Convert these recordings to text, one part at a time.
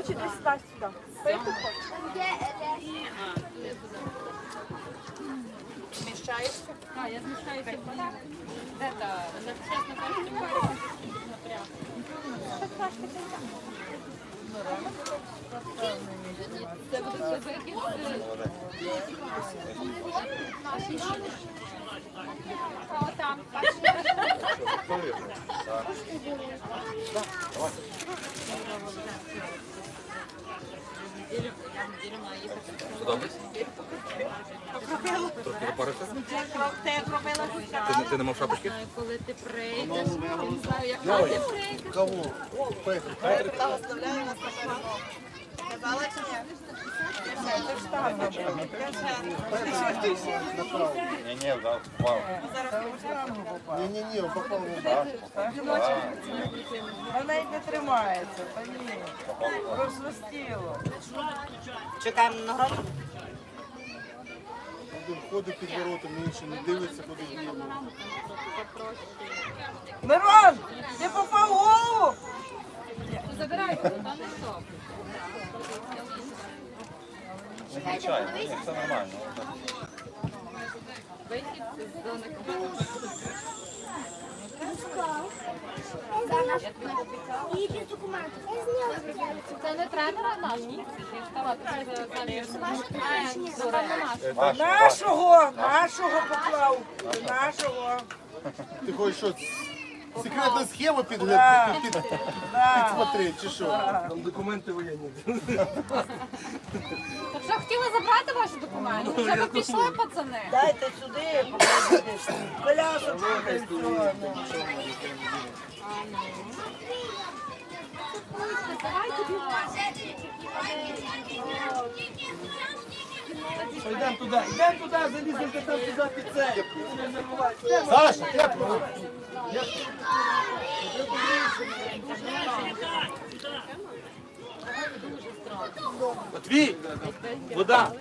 Хоче десь стати сюди. Пити хоче. Зміщаєшся? А, я вода. Де та? Чесно кажучи, напряму. Це буде це Трохи запаришся? Ти Ти, не- ти не мав шапочки? коли ти прийдеш, я не знаю, як ти прийдеш. Благословляю нас на перемогу. Казала чи ні? Це ж так. Ні, ні, впав. Ні-ні-ні, попав Вона навіть не тримається. Та ні. Розлистіло. Чекаємо на гроші. Ходить під воротами, інший не дивиться, куди їде. Мирон, ти попав у голову? Забирайте, то не ні, все нормально. Вихід з зони Їдіть документи. Це не тренера наш? Нашого, нашого поклав. Нашого. Ти хочеш що? Секретна схема під, Да. під, під, чи що? Там документи воєнні. Так що хотіли забрати ваші документи? Вже ви пішли, пацани? Дайте сюди, покажіть. Колясочку. все. Йдемо туди, йдемо туди, заліземо там туди під це. Саша, тепло. Матвій, вода.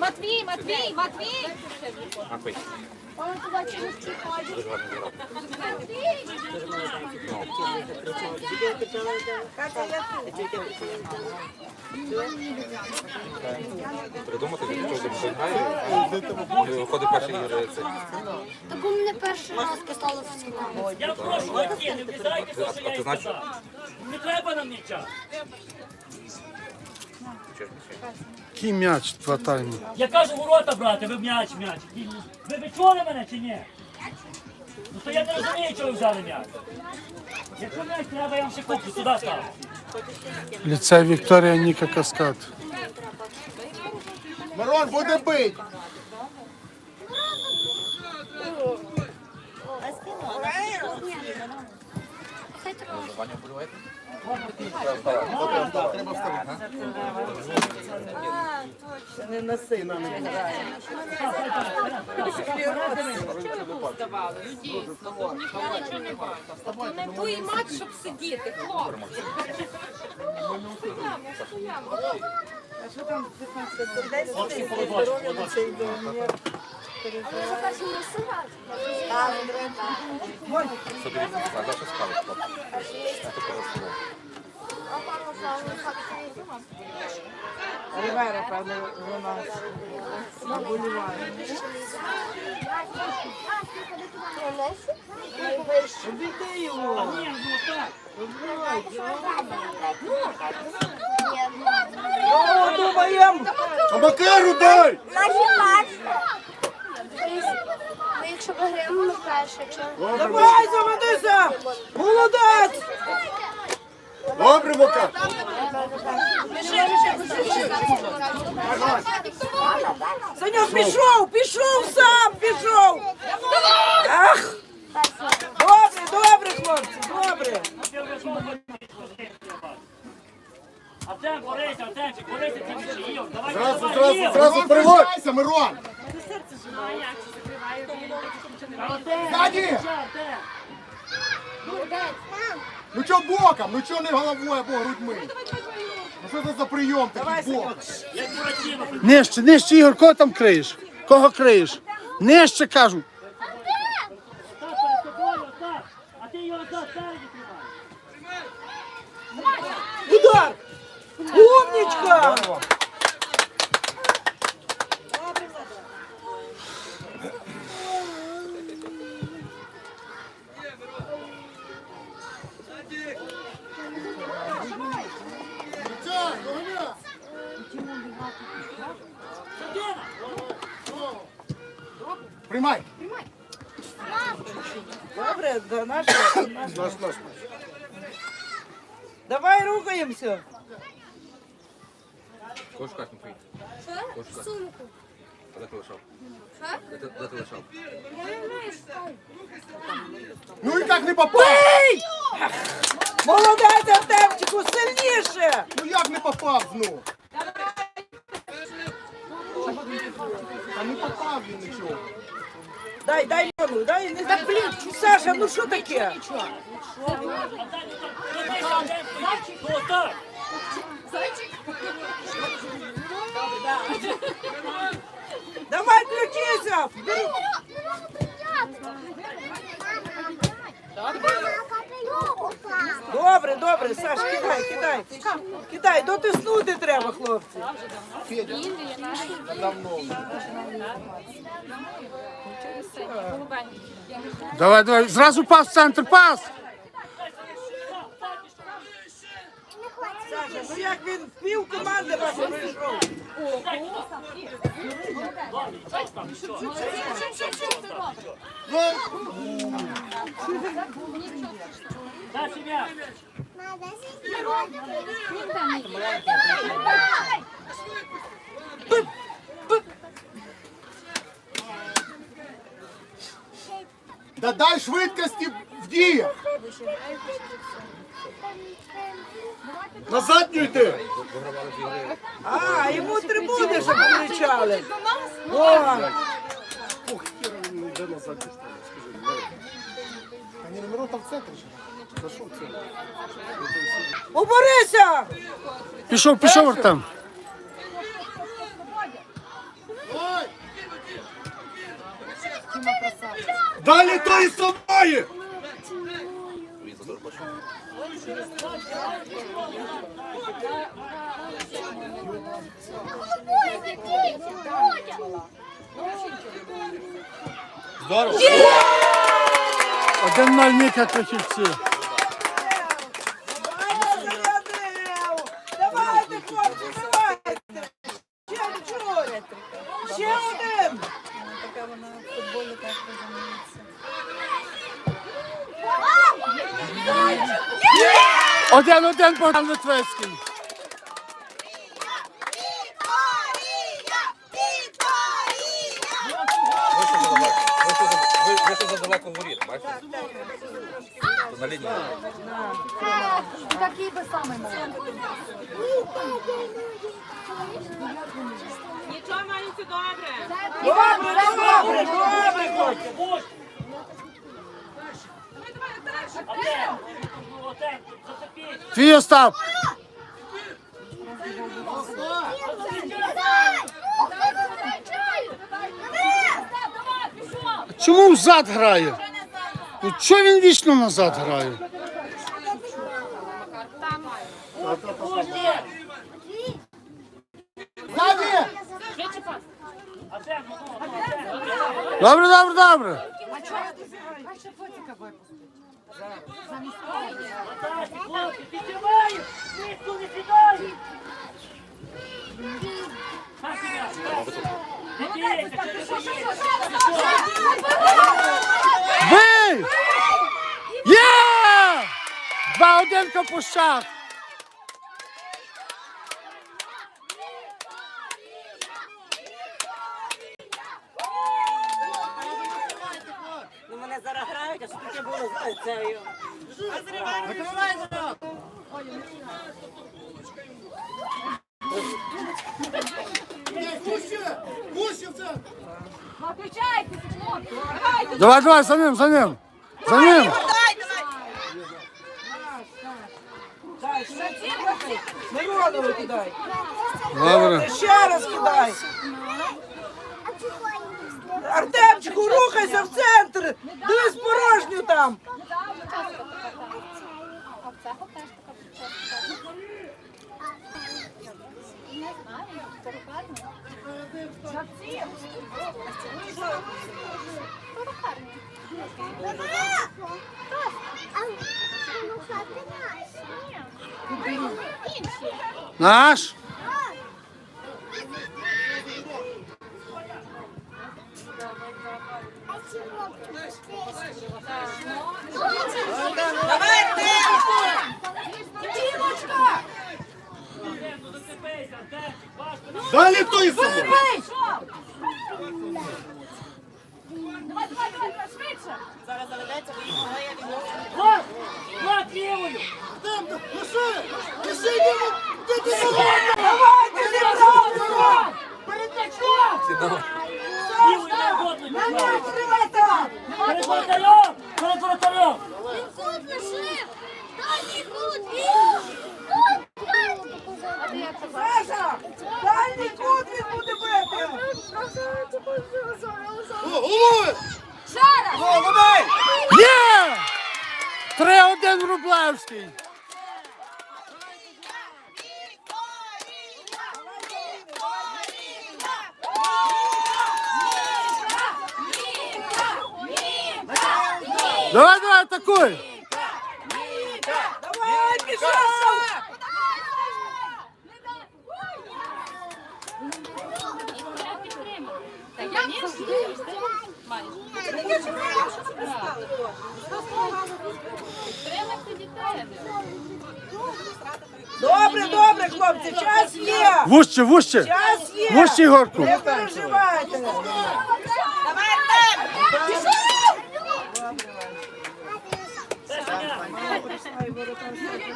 Матвій, Матвій, Матвій! А туди через ці ходять. Дуже. Катя, я тут. Придумати, що ти грає. Виходить перший ігри. Так у мене перший раз поставили в. Я прошу вас, не влізайте, А, що я сказав. Не треба нам нічого. Чого? Який м'яч два тайми? Я кажу ворота брати, ви м'яч, м'яч. Ви ви чули мене чи ні? Ну то я не розумію, чого ви взяли м'яч. Якщо м'яч треба, я вам ще куплю, туди став. Ліцей Вікторія Ніка Каскад. Мирон, буде бить. Вболіваєте? Не носи. Здавали, ну дійсно, ніхто нічого не бачив. Не матч, щоб сидіти, хлопці. А що там 15 Десь Хлопці, ти здоров'я на цей дом. Але за першим не сигнал. Що дивіться, а за що скали? хлопці? Я тут розповів. А папа слава факт. Ривера, певно, вона наболіває. Обійди його. Ну так. О, думаємо. А Макару дай! Наші перші. Ми якщо виграємо, ми перші. Якщо Давай, заведися. Молодець. Добре, Макар. Саня, пішов, пішов сам, пішов. Ах. Добре, добре, хлопці, добре. Артем, борися, Артемчик, борися, більше Ігор. Зразу, зразу, зразу переводься, Мирон. Ззаді! Ну чо боком? Ну чо не головою або грудьми? Ну що це за прийом такий бок? Нижче, нижче, Ігор, кого там криєш? Кого криєш? Нижче кажу. Удар! Умничка! До нашого. нашого. Давай рухаємося. Кошка, смотри. Сумку. Де ти лишав? Де ти- Де ти лишав? Ну і як не попав? Молодець, Артемчику, сильніше! Ну як не попав знов? Та не попав він нічого. Дай, дай Льону, дай, не так, блін, Саша, ну що таке? Так. Давай, включися! Добре, добре, Саш, кидай, кидай. Кидай, дотиснути треба, хлопці. Давай, давай. Зразу пас в центр, пас. Ну як він пів команди вашої прийшов. Да дай швидкості в діях. На задню йди. Вигравали дві гри. А, йому трибуни вже покричали. О, Де на задню сторону, скажи. Та ні, номера там в центрі ж. За що в центрі? уберися! Пішов, пішов Артем. Далі той собою! Здорово! Один ноль Ніка Крахівці. Давай, зарядив! Давайте, хлопці, давайте! Ще чує! Ще один! Один, один Богдан Литвицький. Вийшов за далеко воріт, бачите? То на лінії. Такий би самий. Нічого, Манюцю, добре. Добре, добре, добре, хлопці! Пусть. Артем. Ну, Артем, зацепіть. Твій Остап. Чому взад грає? Ну він вічно назад грає? Добре, добре, добре. Атаки, хлопці, підтримають. Ніхто не сідає. Перший м'яч. Не бійся, чи не боїться. Бий! Є! Два один Капущак. Ну мене зараз а що таке було з центр! Давай, давай, за ним, за ним. За ним. Миронову кидай! Добре. Ще раз кидай! Вовчику, рухайся в центр! Дивись порожню там! Наш? Ну зацепися, Артемчик, важко. ну, Далі той собою. Влад! Влад лівою! Лівою не годно! Не можу, роботу, Перед воротарем! Перед воротарем! Кут лишив! Дальній кут! Саша! Дальній кут він буде бити! Шара! Є! 3-1 Рублевський. Давай, давай! Давай, пішов! Добре, добре, хлопці, час є! Вужче, вужче! Час є! Вужче, Ігорку! Не переживайте! Давай,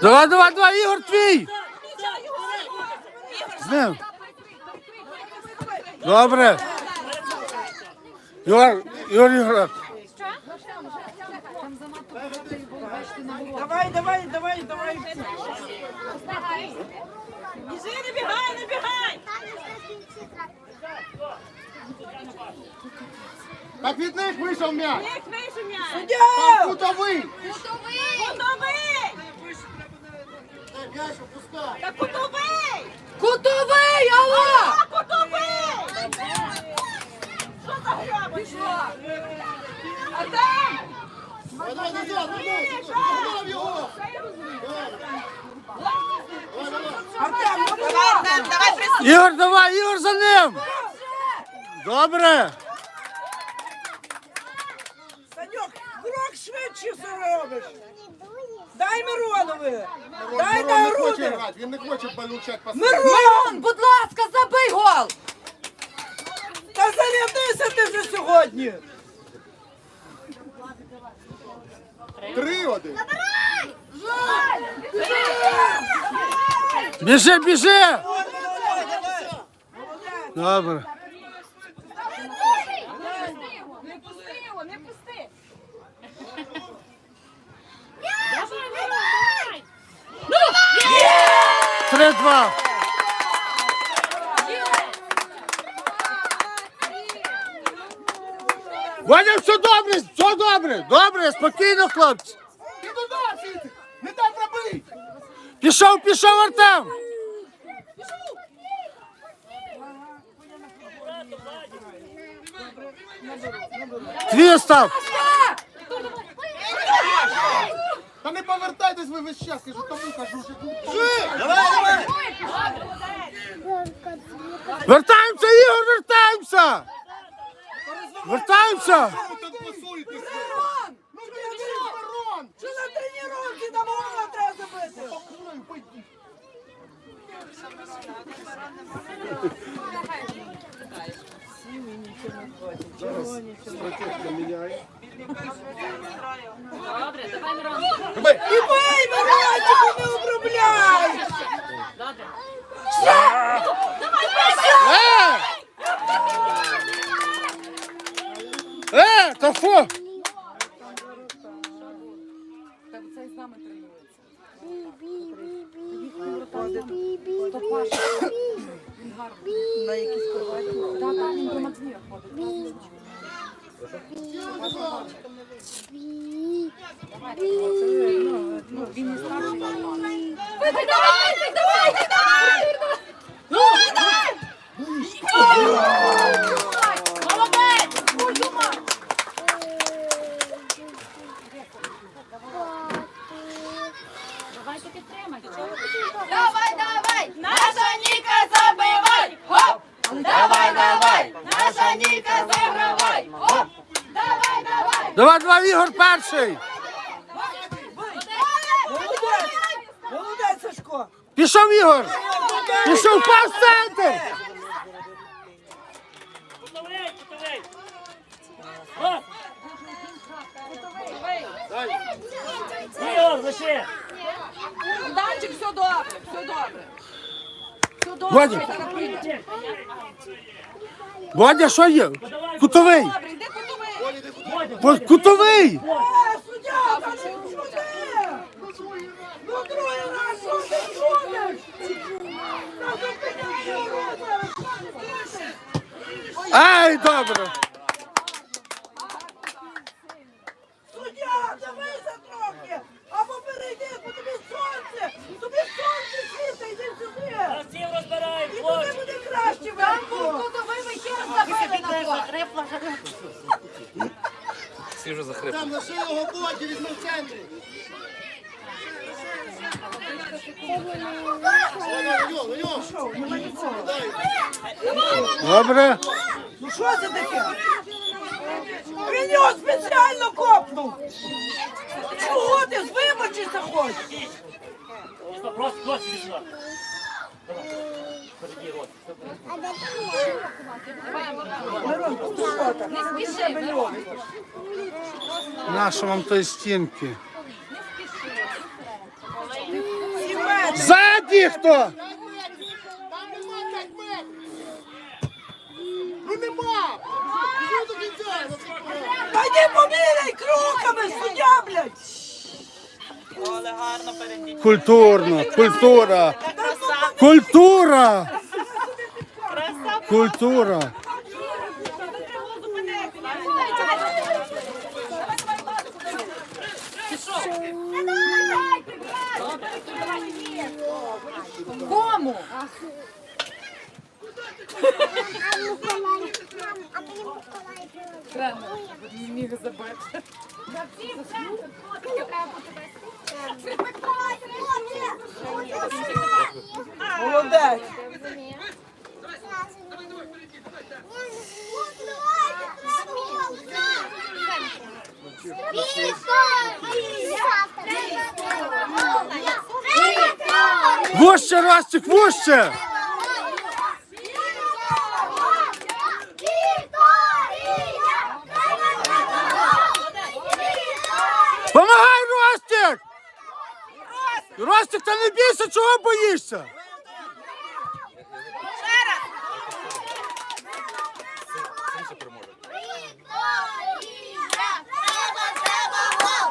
Давай, давай, давай, Ігор твій! З ним. Добре. Ігор, Ігор, Ігор. Давай, давай, давай, давай. Біжи, не бігай, не бігай! Так від них вийшов м'яч. Суддя! кутовий. Кутовий! М'яч опускай. Та кутовий! Кутовий, алло! Кутовий! Що за пішла? А там? Давай, назад, назад. Його. Ігор, давай, Ігор за ним. Добре. Саньок, крок швидше все робиш. Дай Миронові. Дай грати, він не хоче получати паси. Мирон, будь ласка, забий гол. Та зарядися ти вже сьогодні. Три один. Біжи, біжи. Добре. Не пусти його, не пусти! Ваня, все добре, все добре, добре, спокійно, хлопці. Ти туди, Не дай пробити. Пішов, пішов, Артем. Твій остав. Та не повертайтесь ви весь час, кажу, тому кажу, що Жи! Давай, давай! Вертаємося, Ігор, вертаємося. Вертаємося. Ви тут пасуєтесь? Ну ти один Мирон! Що на тренування там гола треба забити? Ой, пойди. Стратегія міняє. Добре, давай, Мирон. І бий, Мирончику, не обробляй! Е! Е, та фу. На якісь кроваті. Давай, давай, давай! Давайте підтримайте. Давай, давай, наша Ніка забивай! Хоп! Давай, давай, наша Ніка загравай! Хоп! Давай, давай! Давай, Ігор перший. Молодець! Молодець, Сашко! Пішов Ігор. Пішов пас в центр. Ігор, лише. Данчик, все добре, все добре. Все добре. Бодя, що є? Кутовий. Добре, кутовий. Ай, Кутовий. Суддя, та що ти? Ну, другий раз, що ти робиш? Та зупини ворота, що ти? Ай, добре. Суддя, дивися трохи! Або перейди, бо тобі сонце! Тобі сонце світить, йди сюди! Всі розбираємо, І тобі хлопці. буде краще Там був вийшло! кутовий, ви ще раз забили на то. Всі вже захрипли. Там його візьми в центрі. Добре. Ну що це таке? Він його спеціально копнув! Чого ти вибачишся хочеш? Просто, просто, просто сюди. Давай. Подойди, Рот. Мирон, ти що там? Не спіши, Мирон. Нащо вам тої стінки? Ззаді хто? Там нема п'ять метрів. Ну нема. До кінця. Та йди поміряй кроками, суддя, блядь! Культурно, культура. Культура. Культура. Кому? Молодець! Вуще, Ростик, вуще. Помагай, Ростик! Ростик, та не бійся, чого боїшся? Всі переможе. Вікторія! Треба, треба гол!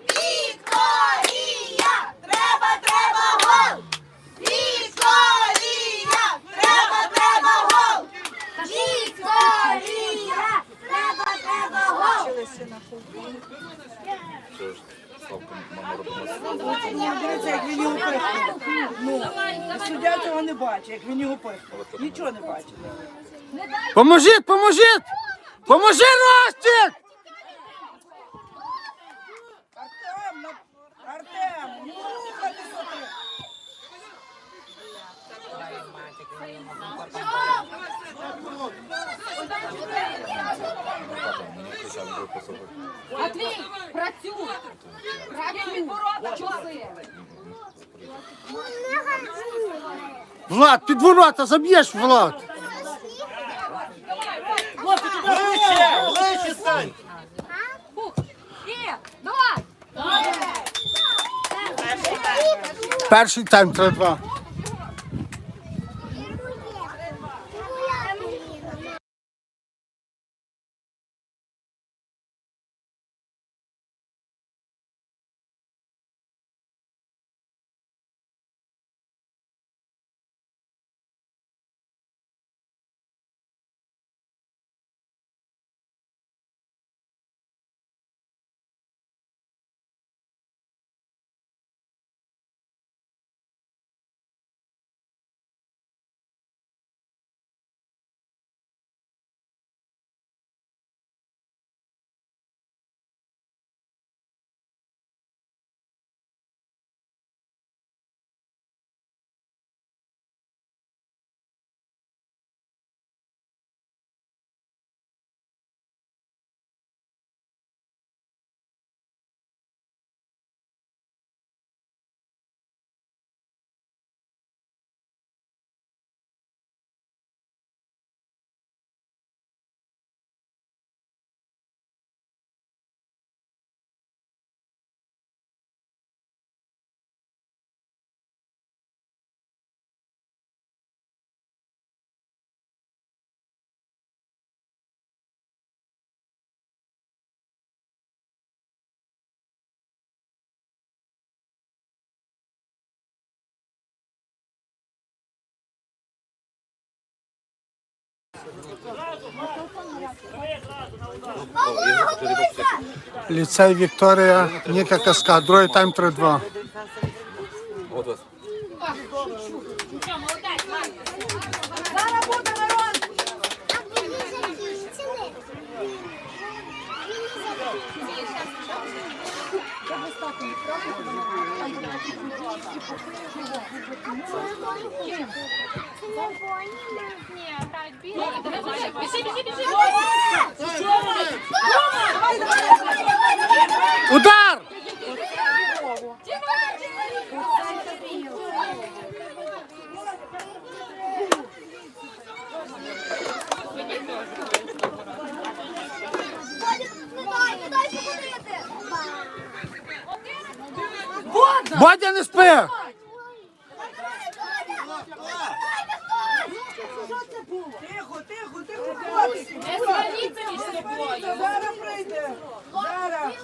Вікторія! Треба, треба гол! Вікторія! Треба, треба гол! Що ж, Славка, мама дивіться, як він його пихнув. Ну, суддя цього не бачить, як він його пихнув. Нічого не бачить. Поможіть, поможіть! Поможи, Ростик! Артем, на- Артем, ну рухатися ти. мені кричали, там посадок. Матвій, працюй! Працюй! Часи! Влад, під ворота заб'єш, Влад! Ближче! Ближче стань! Перший тайм 3-2. Ліцей Вікторія, Ніка Каска, другий тайм 3-2. От вас. Зараз буде Мирон. Біжи, біжи, біжи. Удар! Бодя не спи! Тихо, тихо, тихо, хлопці. Не сваріться між собою. Зараз прийде. Зараз.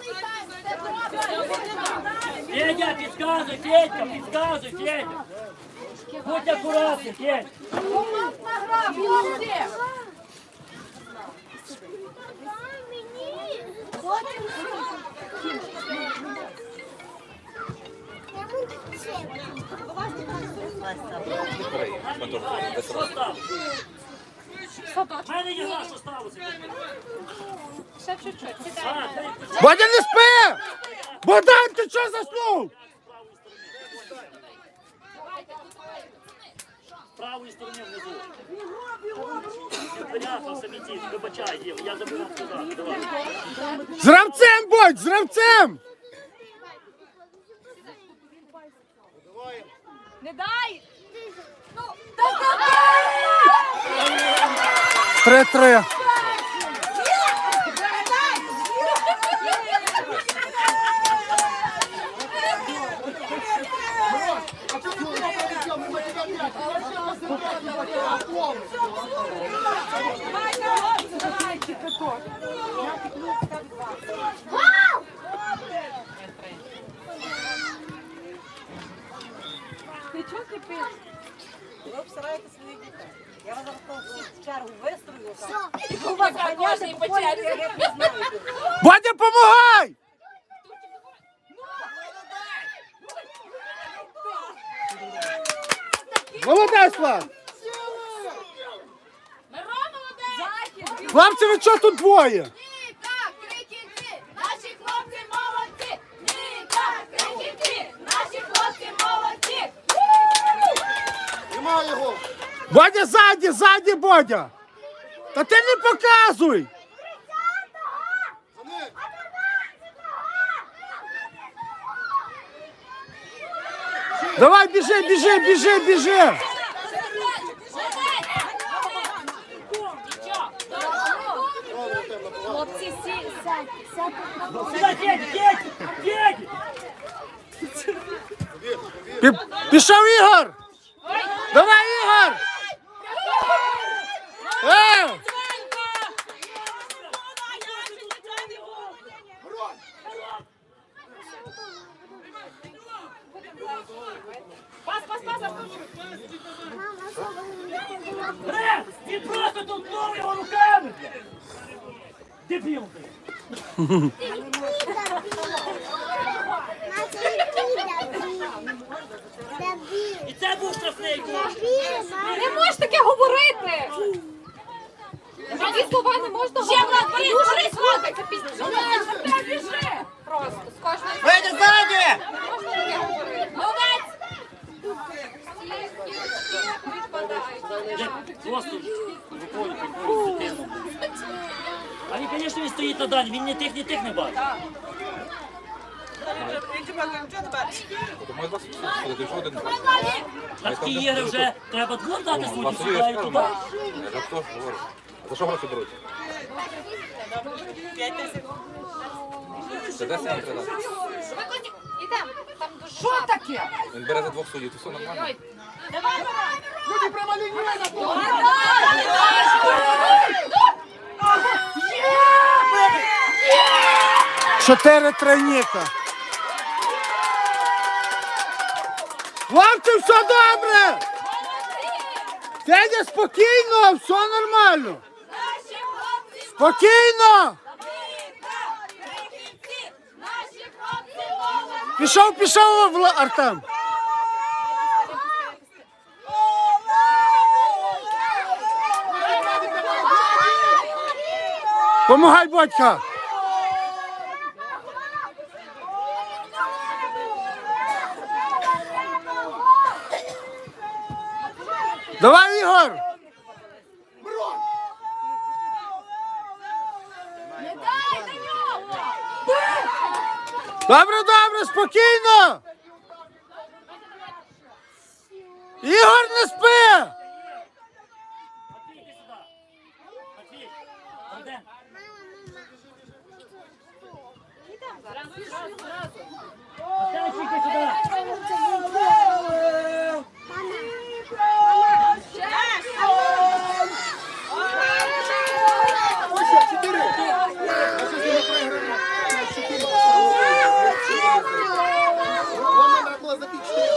Федя, підказуй, Федька, підказуй, Федя. Будь акуратний, Федь. Командна гра, хлопці. Мене є гра, що сталося. Ще чуть-чуть. Сідай. Бодя не спи! Богдан, ти що заснув? з правої сторони внизу. Непонятно, самі ті, вибачай, Дім, я забув сказати. Давай. З Бодь, з! Не дай. Три-три. Ви обсираєте своїх дітей. Я вас в чергу вистрою. Бодя, помагай! Молодець, Влад! Хлопці, ви чого тут двоє? Ззаді, ззаді, Бодя! Та ти не показуй! Давай, біжи, біжи, біжи, біжи! Хлопці, сі, сядь, сядь. Пішов Ігор! Давай, Ігор! Пас, пас, пас, Ре, він просто толкнув його руками! Дебіл. І це був штрафний. Не можеш таке говорити. Такі слова не можна говорити. Бери, сфоткайся пізніше. Просто з кожної... Вийди ззаді! Не можна таке говорити. Молодець. Просто рукою підходить. А він, звісно, він стоїть на він не тих, ні тих не бачить. На такі ігри вже треба двом дати судді сюди і туди. Я говорю? За що гроші беруть? Це де треба? Ідемо. Там дуже Що таке? Він бере за двох суддів, то все нормально. Люди прямо лінійна була. Чотири тройніка. Хлопці, все добре! Федя, спокійно, все нормально. Спокійно. Пішов, пішов, Артем. Помагай, батька. Давай, Ігор. Добре, добре, спокійно. Ігор не спи!